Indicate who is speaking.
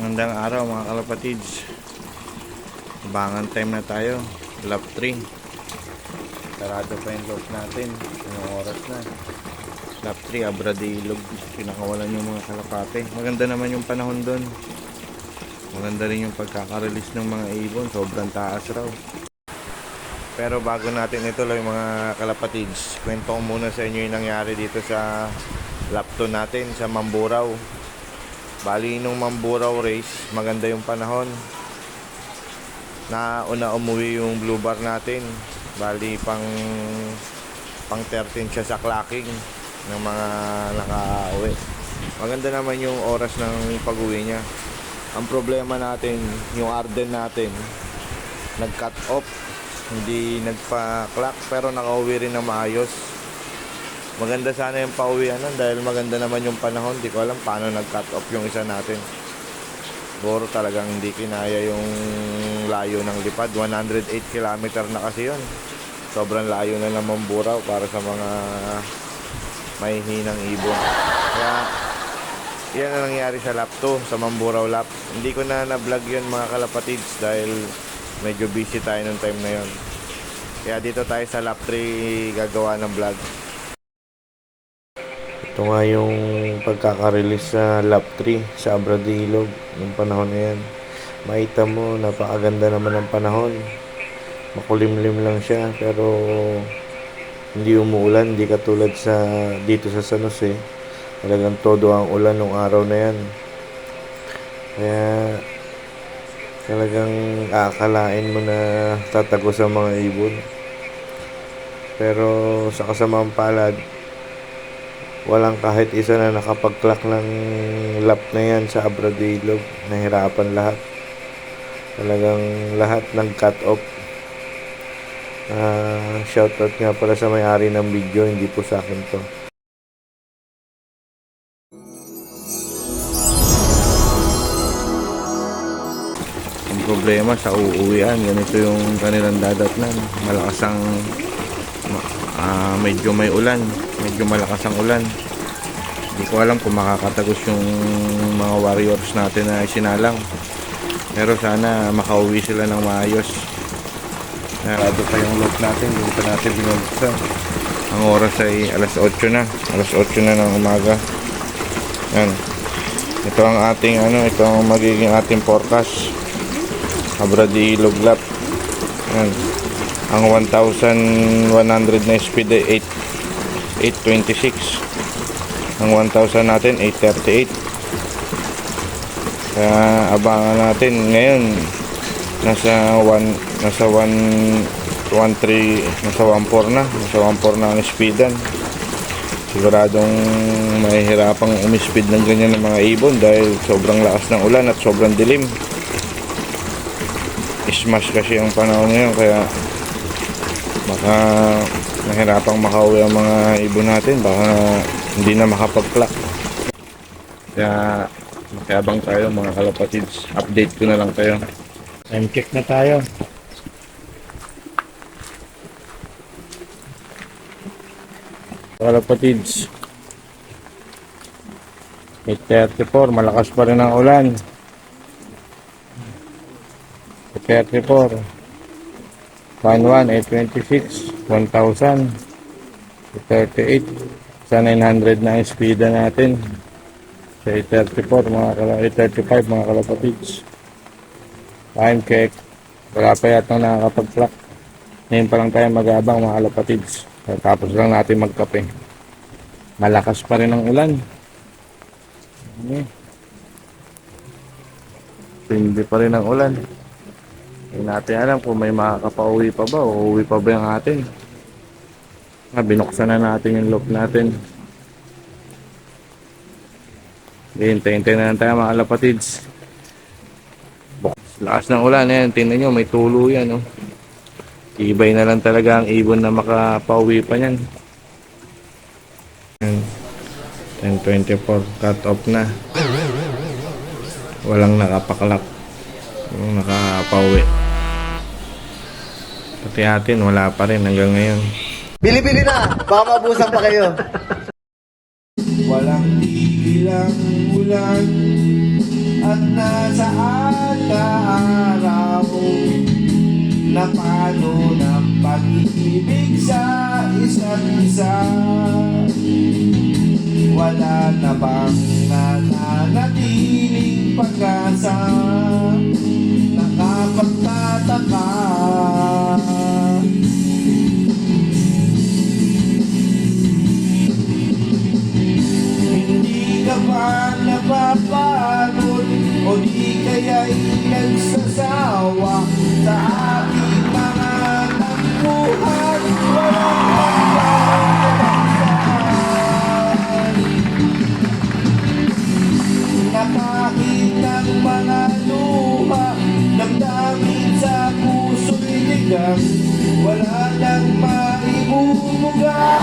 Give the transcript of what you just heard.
Speaker 1: Magandang araw mga kalapatids. Bangan time na tayo. Lap 3. Sarado pa yung load natin. Anong oras na? Lap 3, Abra de Ilog. Pinakawalan yung mga kalapate. Maganda naman yung panahon doon. Maganda rin yung pagkaka-release ng mga ibon. Sobrang taas raw. Pero bago natin ito yung mga kalapatids, kwento ko muna sa inyo yung nangyari dito sa lap 2 natin sa Mamburao. Bali nung Mamburao race, maganda yung panahon. Na una umuwi yung blue bar natin. Bali pang pang 13 siya sa clocking ng mga nakauwi. Maganda naman yung oras ng pag-uwi niya. Ang problema natin, yung Arden natin, nag-cut off. Hindi nagpa-clock pero nakauwi rin na maayos. Maganda sana yung pauwian nun dahil maganda naman yung panahon. Di ko alam paano nag-cut off yung isa natin. Siguro talagang hindi kinaya yung layo ng lipad. 108 km na kasi yun. Sobrang layo na naman buraw para sa mga may hinang ibon. Kaya yan ang nangyari sa lap 2, sa Mamburao lap. Hindi ko na na-vlog yun mga kalapatids dahil medyo busy tayo nung time na yon. Kaya dito tayo sa lap 3 gagawa ng vlog. Ito nga yung pagkaka-release sa lap 3 sa Abradilog yung panahon na yan. Makita mo, napakaganda naman ng panahon. Makulimlim lang siya pero hindi umuulan, hindi katulad sa dito sa San Jose. Talagang todo ang ulan nung araw na yan. Kaya talagang akalain mo na tatago sa mga ibon. Pero sa kasamang palad, walang kahit isa na nakapag-clock ng lap na yan sa Abradilog. Nahirapan lahat. Talagang lahat nag-cut off. Ah, shoutout nga pala sa may-ari ng video, hindi po sa akin to. Problema sa uuwian, ganito yung kanilang dadatnan. Malakas ang ah, medyo may ulan, medyo malakas ang ulan. Hindi ko alam kung makakatagos yung mga warriors natin na sinalang. Pero sana makauwi sila ng maayos. Narado pa yung load natin, hindi pa natin binubuksan. Ang oras ay alas 8 na. Alas 8 na ng umaga. Yan. Ito ang ating ano, ito ang magiging ating forecast. Abradi Loglap. Yan. Ang 1,100 na speed ay 8, 826. Ang 1,000 natin 838. Kaya abangan natin ngayon nasa 1 nasa 1 13 nasa 14 na nasa 14 na ang speedan siguradong mahihirapang umispeed ng ganyan ng mga ibon dahil sobrang lakas ng ulan at sobrang dilim smash kasi ang panahon ngayon kaya baka mahirapang makauwi ang mga ibon natin. Baka hindi na makapag-clock kaya makiabang tayo mga kalapatids. Update ko na lang kayo.
Speaker 2: Time check na tayo.
Speaker 1: kalapatids. 8.34 malakas pa rin ang ulan 8.34 Fan 1 826 1,000 838 sa 900 na ang speed natin. Sa 834 mga kala 835 mga kalapatids. Time check. Wala pa yata nakakapag-clock. Ngayon pa lang tayo mag-aabang mga kalapatids. Tapos lang natin magkape. Malakas pa rin ang ulan. Hmm. hindi pa rin ang ulan hindi natin alam kung may makakapauwi pa ba o uwi pa ba yung atin. Nga binuksan na natin yung lock natin. Hintay-hintay na lang tayo mga kalapatids lakas ng ulan. Yan tingnan nyo may tulo yan oh. ibay na lang talaga ang ibon na makapauwi pa yan Yan. 10.24 cut off na. Walang nakapakalak walang nakapauwi Pati atin, wala pa rin hanggang ngayon.
Speaker 3: Bili-bili na! Baka mabusan pa kayo.
Speaker 1: Walang tigil ang ulan At nasaan ka araw Na paano ng pag-ibig sa isa't isa Wala na bang nagsasawa sa aking mga nagbuhat walang hanggang Nakakit ng mga luha ng damit sa puso'y ligas wala nang maibumugan